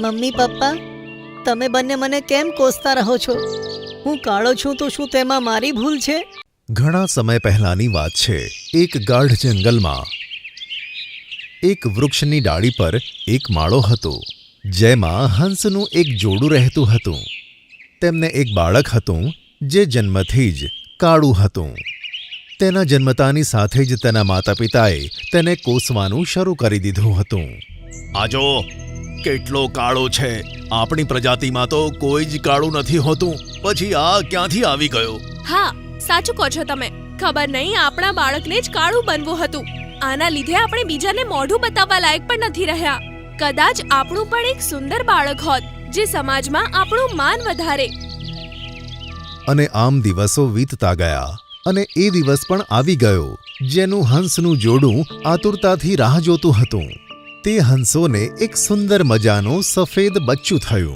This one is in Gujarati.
મમ્મી પપ્પા તમે બંને મને કેમ કોસતા રહો છો? હું કાળો છું તો શું તેમાં મારી ભૂલ છે? ઘણા સમય પહેલાંની વાત છે. એક ગાઢ જંગલમાં એક વૃક્ષની ડાળી પર એક માળો હતો જેમાં હંસનું એક જોડું રહેતું હતું. તેમને એક બાળક હતું જે જન્મથી જ કાળું હતું. તેના જન્મતાની સાથે જ તેના માતા પિતાએ તેને કોસવાનું શરૂ કરી દીધું હતું. આજો કેટલો કાળો છે. આપણી પ્રજાતિમાં તો કોઈ જ કાળું નથી હોતું. પછી આ ક્યાંથી આવી ગયો? હા સાચું કહો છો તમે. ખબર નહીં આપણા બાળકને જ કાળું બનવું હતું. આના લીધે આપણે બીજાને મોઢું બતાવવા લાયક પણ નથી રહ્યા. કદાચ આપણું પણ એક સુંદર બાળક હોત જે સમાજમાં આપણું માન વધારે. અને આમ દિવસો વીતતા ગયા અને એ દિવસ પણ આવી ગયો જેનું હંસનું જોડું આતુરતાથી રાહ જોતું હતું. તે હંસોને એક સુંદર મજાનું સફેદ બચ્ચું થયું.